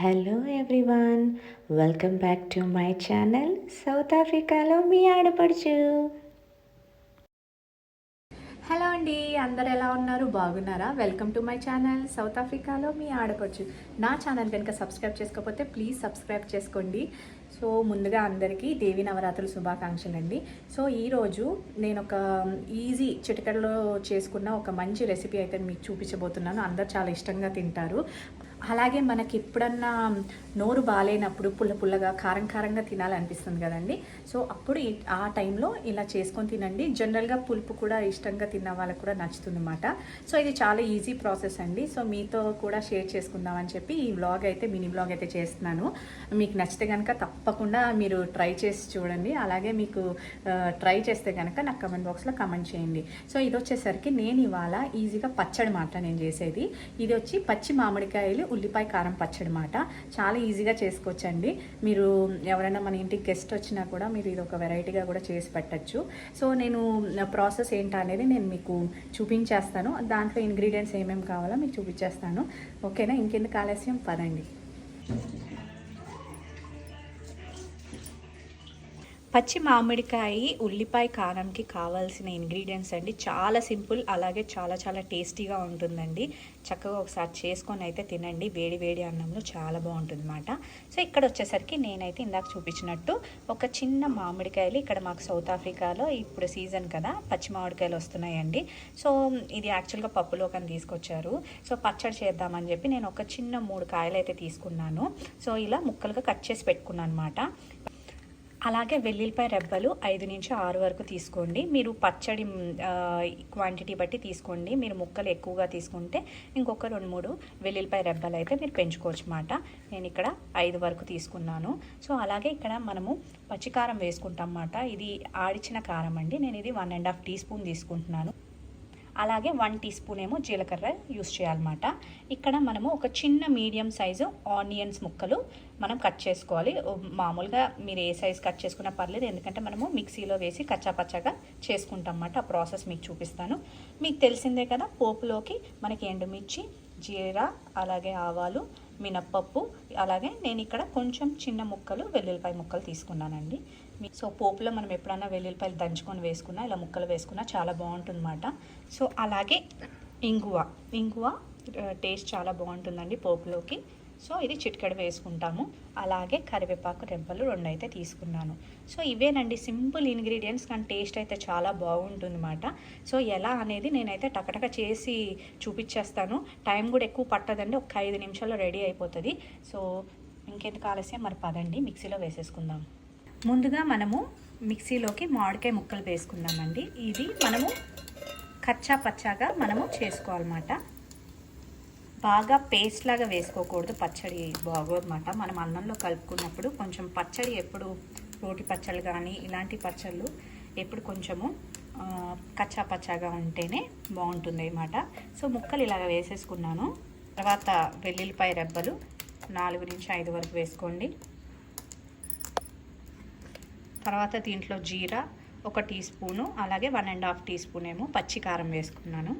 Hello everyone welcome back to my channel south ఆఫ్రికాలో మీ ఆడపడుచు. హలో అండి అందరు ఎలా ఉన్నారు? బాగున్నారా? Welcome to my channel south ఆఫ్రికాలో మీ ఆడపడుచు. నా ఛానల్ కనుక సబ్స్క్రైబ్ చేసుకోకపోతే ప్లీజ్ సబ్స్క్రైబ్ చేసుకోండి. సో ముందుగా అందరికీ దేవి నవరాత్రుల శుభాకాంక్షలు అండి సో ఈరోజు నేను ఒక ఈజీ చిటికడలో చేసుకున్న ఒక మంచి రెసిపీ అయితే మీకు చూపించబోతున్నాను. అందరు చాలా ఇష్టంగా తింటారు. అలాగే మనకి ఎప్పుడన్నా నోరు బాగాలేనప్పుడు పుల్ల పుల్లగా కారం కారంగా తినాలనిపిస్తుంది కదండి. సో అప్పుడు ఆ టైంలో ఇలా చేసుకొని తినండి. జనరల్గా పులుపు కూడా ఇష్టంగా తిన్న వాళ్ళకి కూడా నచ్చుతుందన్నమాట. సో ఇది చాలా ఈజీ ప్రాసెస్ అండి. సో మీతో కూడా షేర్ చేసుకుందామని చెప్పి ఈ వ్లాగ్ అయితే మినీ వ్లాగ్ అయితే చేస్తున్నాను. మీకు నచ్చితే కనుక తప్పకుండా మీరు ట్రై చేసి చూడండి. అలాగే మీకు ట్రై చేస్తే కనుక నాకు కమెంట్ బాక్స్లో కమెంట్ చేయండి. సో ఇది వచ్చేసరికి నేను ఇవాళ ఈజీగా పచ్చడి మాట నేను చేసేది. ఇది వచ్చి పచ్చి మామిడికాయలు ఉల్లిపాయ కారం పచ్చడి మాట. చాలా ఈజీగా చేసుకోవచ్చండి. మీరు ఎవరైనా మన ఇంటికి గెస్ట్ వచ్చినా కూడా మీరు ఇది ఒక వెరైటీగా కూడా చేసి పెట్టచ్చు. సో నేను ప్రాసెస్ ఏంటా అనేది నేను మీకు చూపించేస్తాను. దాంట్లో ఇంగ్రీడియంట్స్ ఏమేమి కావాలో మీకు చూపించేస్తాను. ఓకేనా? ఇంకెందుకు ఆలస్యం? పదండి. పచ్చి మామిడికాయ ఉల్లిపాయ కారంకి కావాల్సిన ఇంగ్రీడియంట్స్ అండి. చాలా సింపుల్ అలాగే చాలా చాలా టేస్టీగా ఉంటుందండి. చక్కగా ఒకసారి చేసుకొని అయితే తినండి. వేడి వేడి అన్నంలో చాలా బాగుంటుంది అనమాట సో ఇక్కడ వచ్చేసరికి నేనైతే ఇందాక చూపించినట్టు ఒక చిన్న మామిడికాయలు ఇక్కడ మాకు సౌత్ ఆఫ్రికాలో ఇప్పుడు సీజన్ కదా పచ్చి మామిడికాయలు వస్తున్నాయండి. సో ఇది యాక్చువల్గా పప్పులో కానీ తీసుకొచ్చారు. సో పచ్చడి చేద్దామని చెప్పి నేను ఒక చిన్న మూడు కాయలు అయితే తీసుకున్నాను. సో ఇలా ముక్కలుగా కట్ చేసి పెట్టుకున్నాను అనమాట అలాగే వెల్లుల్లిపాయ రెబ్బలు ఐదు నుంచి ఆరు వరకు తీసుకోండి. మీరు పచ్చడి క్వాంటిటీ బట్టి తీసుకోండి. మీరు ముక్కలు ఎక్కువగా తీసుకుంటే ఇంకొక రెండు మూడు వెల్లుల్లిపాయ రెబ్బలు అయితే మీరు పెంచుకోవచ్చు అన్నమాట. నేను ఇక్కడ ఐదు వరకు తీసుకున్నాను. సో అలాగే ఇక్కడ మనము పచ్చికారం వేసుకుంటాం అన్నమాట. ఇది ఆడిచిన కారం అండి. నేను ఇది one and half teaspoon తీసుకుంటున్నాను. అలాగే వన్ టీ స్పూన్ ఏమో జీలకర్ర యూస్ చేయాలన్నమాట. ఇక్కడ మనము ఒక చిన్న మీడియం సైజు ఆనియన్స్ ముక్కలు మనం కట్ చేసుకోవాలి. మామూలుగా మీరు ఏ సైజ్ కట్ చేసుకున్నా పర్లేదు ఎందుకంటే మనము మిక్సీలో వేసి కచ్చాపచ్చాగా చేసుకుంటాం అన్నమాట ఆ ప్రాసెస్ మీకు చూపిస్తాను. మీకు తెలిసిందే కదా పోపులోకి మనకి ఎండుమిర్చి జీరా అలాగే ఆవాలు మినప్పప్పు అలాగే నేను ఇక్కడ కొంచెం చిన్న ముక్కలు వెల్లుల్లిపాయ ముక్కలు తీసుకున్నానండి. సో పోపులో మనం ఎప్పుడైనా వెల్లుల్లిపాయలు దంచుకొని వేసుకున్నా ఇలా ముక్కలు వేసుకున్నా చాలా బాగుంటుందన్నమాట. సో అలాగే ఇంగువ. ఇంగువ టేస్ట్ చాలా బాగుంటుందండి పోపులోకి. సో ఇది చిటికెడు వేసుకుంటాము. అలాగే కరివేపాకు రెబ్బలు రెండు అయితే తీసుకున్నాను. సో ఇవేనండి సింపుల్ ఇంగ్రీడియంట్స్ కానీ టేస్ట్ అయితే చాలా బాగుంటుందన్నమాట. సో ఎలా అనేది నేనైతే టకటక చేసి చూపించేస్తాను. టైం కూడా ఎక్కువ పట్టదండి ఒక ఐదు నిమిషాల్లో రెడీ అయిపోతుంది. సో ఇంకెందుకు ఆలస్యం? మరి పదండి మిక్సీలో వేసేసుకుందాం. ముందుగా మనము మిక్సీలోకి మామిడికాయ ముక్కలు వేసుకుందామండి. ఇది మనము కచ్చా పచ్చాగా మనము చేసుకోవాలన్నమాట. బాగా పేస్ట్ లాగా వేసుకోకూడదు పచ్చడి బాగోదన్నమాట. మనం అన్నంలో కలుపుకున్నప్పుడు కొంచెం పచ్చడి ఎప్పుడు రోటి పచ్చళ్ళు కానీ ఇలాంటి పచ్చళ్ళు ఎప్పుడు కొంచెము కచ్చా పచ్చాగా ఉంటేనే బాగుంటుంది అన్నమాట సో ముక్కలు ఇలాగ వేసేసుకున్నాను. తర్వాత వెల్లుల్లిపాయ రెబ్బలు నాలుగు నుంచి ఐదు వరకు వేసుకోండి. తర్వాత దీంట్లో జీరా ఒక టీ స్పూను అలాగే one and half teaspoon ఏమో పచ్చి కారం వేసుకున్నాను.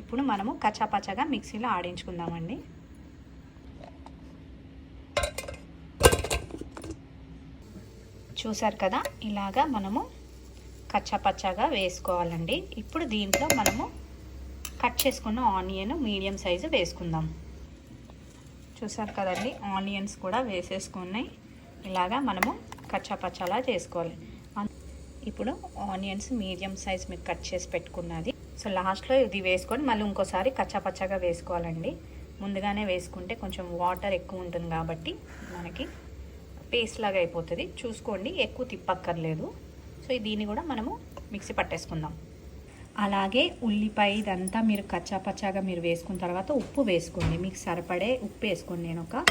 ఇప్పుడు మనము కచ్చాపచ్చగా మిక్సీలో ఆడించుకుందామండి. చూసారు కదా ఇలాగా మనము కచ్చాపచ్చాగా వేసుకోవాలండి. ఇప్పుడు దీంట్లో మనము కట్ చేసుకున్న ఆనియన్ మీడియం సైజు వేసుకుందాం. చూసారు కదండి ఆనియన్స్ కూడా వేసేసుకున్నాయి. ఇలాగా మనము కచ్చాపచ్చాలా చేసుకోవాలి. అన్- ఇప్పుడు ఆనియన్స్ మీడియం సైజ్ మీకు కట్ చేసి పెట్టుకున్నది. సో లాస్ట్లో ఇది వేసుకొని మళ్ళీ ఇంకోసారి కచ్చాపచ్చాగా వేసుకోవాలండి. ముందుగానే వేసుకుంటే కొంచెం వాటర్ ఎక్కువ ఉంటుంది కాబట్టి మనకి పేస్ట్ లాగా అయిపోతుంది. చూసుకోండి ఎక్కువ తిప్పక్కర్లేదు. సో దీన్ని కూడా మనము మిక్సీ పట్టేసుకుందాం. అలాగే ఉల్లిపాయ ఇదంతా మీరు కచ్చాపచ్చాగా మీరు వేసుకున్న తర్వాత ఉప్పు వేసుకోండి. మీకు సరిపడే ఉప్పు వేసుకోండి. నేను ఒక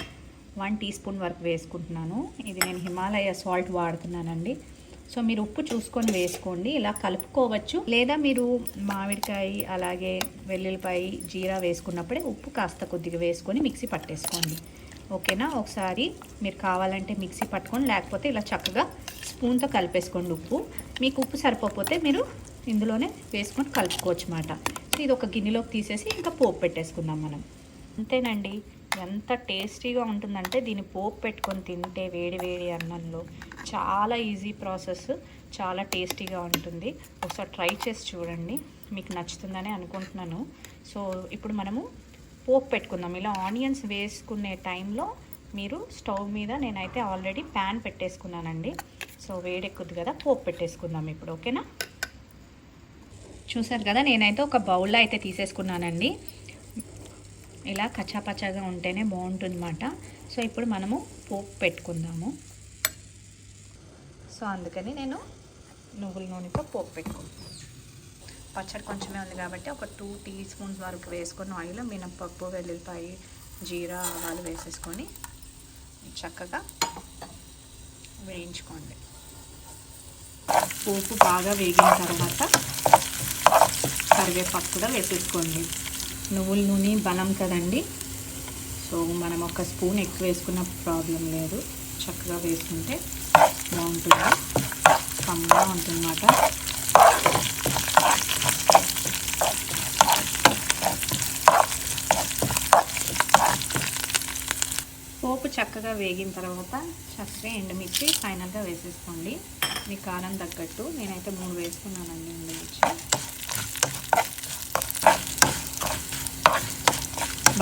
వన్ టీ స్పూన్ వరకు వేసుకుంటున్నాను. ఇది నేను హిమాలయ సాల్ట్ వాడుతున్నానండి. సో మీరు ఉప్పు చూసుకొని వేసుకోండి. ఇలా కలుపుకోవచ్చు. లేదా మీరు మామిడికాయ అలాగే వెల్లుల్లిపాయ జీరా వేసుకున్నప్పుడే ఉప్పు కాస్త కొద్దిగా వేసుకొని మిక్సీ పట్టేసుకోండి. ఓకేనా? ఒకసారి మీరు కావాలంటే మిక్సీ పట్టుకొని లేకపోతే ఇలా చక్కగా స్పూన్తో కలిపేసుకోండి ఉప్పు. మీకు ఉప్పు సరిపోతే మీరు ఇందులోనే వేసుకొని కలుపుకోవచ్చు అన్నమాట సో ఇది ఒక గిన్నెలోకి తీసేసి ఇంకా పోపు పెట్టేసుకుందాం మనం. అంతేనండి. ఎంత టేస్టీగా ఉంటుందంటే దీన్ని పోపు పెట్టుకొని తింటే వేడి వేడి అన్నంలో చాలా ఈజీ ప్రాసెస్ చాలా టేస్టీగా ఉంటుంది. ఒకసారి ట్రై చేసి చూడండి. మీకు నచ్చుతుందని అనుకుంటున్నాను. సో ఇప్పుడు మనము పోపు పెట్టుకుందాం. ఇలా ఆనియన్స్ వేసుకునే టైంలో మీరు స్టవ్ మీద నేనైతే ఆల్రెడీ ప్యాన్ పెట్టేసుకున్నానండి. సో వేడెక్కుద్ది కదా పోపు పెట్టేసుకుందాం ఇప్పుడు ఓకేనా? చూసారు కదా నేనైతే ఒక బౌల్లో అయితే తీసేసుకున్నానండి. ఇలా కచ్చాపచ్చాగా ఉంటేనే బాగుంటుందన్నమాట. సో ఇప్పుడు మనము పోపు పెట్టుకుందాము. సో అందుకని నేను నువ్వుల నూనెతో పోపు పెట్టుకుంటాను పచ్చడి కొంచెమే ఉంది కాబట్టి ఒక టూ టీ స్పూన్స్ వరకు వేసుకున్న ఆయిల్ మినప్పప్పు వెల్లుల్లిపాయ జీరా ఆవాలు వేసేసుకొని చక్కగా వేయించుకోండి. పోపు బాగా వేగిన తర్వాత కరివేపాకు కూడా వేసేసుకోండి. నువ్వుల నూనె బలం కదండి. సో మనం ఒక స్పూన్ ఎక్కువ వేసుకున్న ప్రాబ్లం లేదు. చక్కగా వేసుకుంటే బాగుంటుంది? కమ్గా ఉంటుందన్నమాట. పోపు చక్కగా వేగిన తర్వాత చక్కగా ఎండుమిర్చి ఫైనల్గా వేసేసుకోండి. మీ కారం తగ్గట్టు. నేనైతే మూడు వేసుకున్నానండి ఎండుమిర్చి.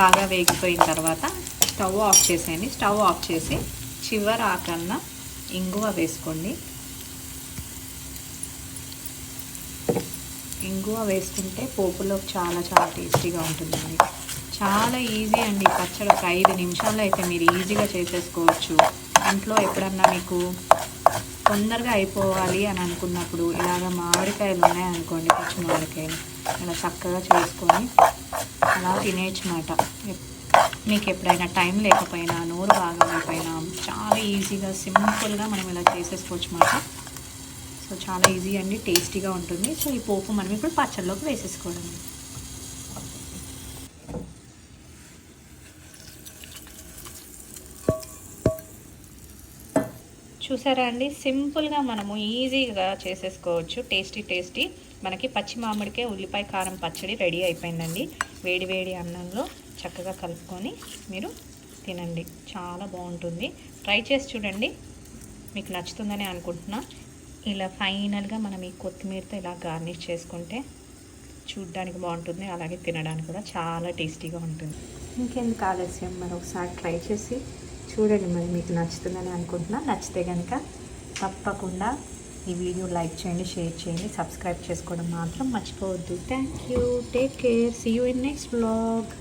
బాగా వేగిపోయిన తర్వాత స్టవ్ ఆఫ్ చేసేయండి. స్టవ్ ఆఫ్ చేసి చివరి ఆకన్న ఇంగువ వేసుకోండి. ఇంగువ వేసుకుంటే పోపులో చాలా చాలా టేస్టీగా ఉంటుందండి. చాలా ఈజీ అండి పచ్చడి. ఒక ఐదు నిమిషాల్లో అయితే మీరు ఈజీగా చేసేసుకోవచ్చు. ఇంట్లో ఎప్పుడన్నా మీకు తొందరగా అయిపోవాలి అని అనుకున్నప్పుడు ఇలాగ మామిడికాయలు ఉన్నాయనుకోండి పచ్చి మామిడికాయలు ఇలా చక్కగా చేసుకొని అలా తినేయచ్చమాట మీకు ఎప్పుడైనా టైం లేకపోయినా నోరు బాగా లేకపోయినా చాలా ఈజీగా సింపుల్గా మనం ఇలా చేసేసుకోవచ్చు మాట సో చాలా ఈజీ అండి టేస్టీగా ఉంటుంది. సో ఈ పోపు మనం ఇప్పుడు పచ్చళ్ళలోకి వేసేసుకోవడం. చూసారా అండి? సింపుల్గా మనము ఈజీగా చేసేసుకోవచ్చు. Tasty tasty. మనకి పచ్చి మామిడికే ఉల్లిపాయ కారం పచ్చడి రెడీ అయిపోయిందండి. వేడివేడి అన్నంలో చక్కగా కలుపుకొని మీరు తినండి. చాలా బాగుంటుంది. ట్రై చేసి చూడండి. మీకు నచ్చుతుందని అనుకుంటున్నా. ఇలా ఫైనల్గా మనం ఈ కొత్తిమీరతో ఇలా గార్నిష్ చేసుకుంటే చూడ్డానికి బాగుంటుంది. అలాగే తినడానికి కూడా చాలా టేస్టీగా ఉంటుంది. ఇంకెందుకు ఆలస్యం? మరి ఒకసారి ట్రై చేసి చూడండి. మరి మీకు నచ్చుతుందని అనుకుంటున్నా. నచ్చితే కనుక తప్పకుండా ఈ వీడియో లైక్ చేయండి షేర్ చేయండి సబ్స్క్రైబ్ చేసుకోవడం మాత్రం మర్చిపోవద్దు. Thank you take care see you in next vlog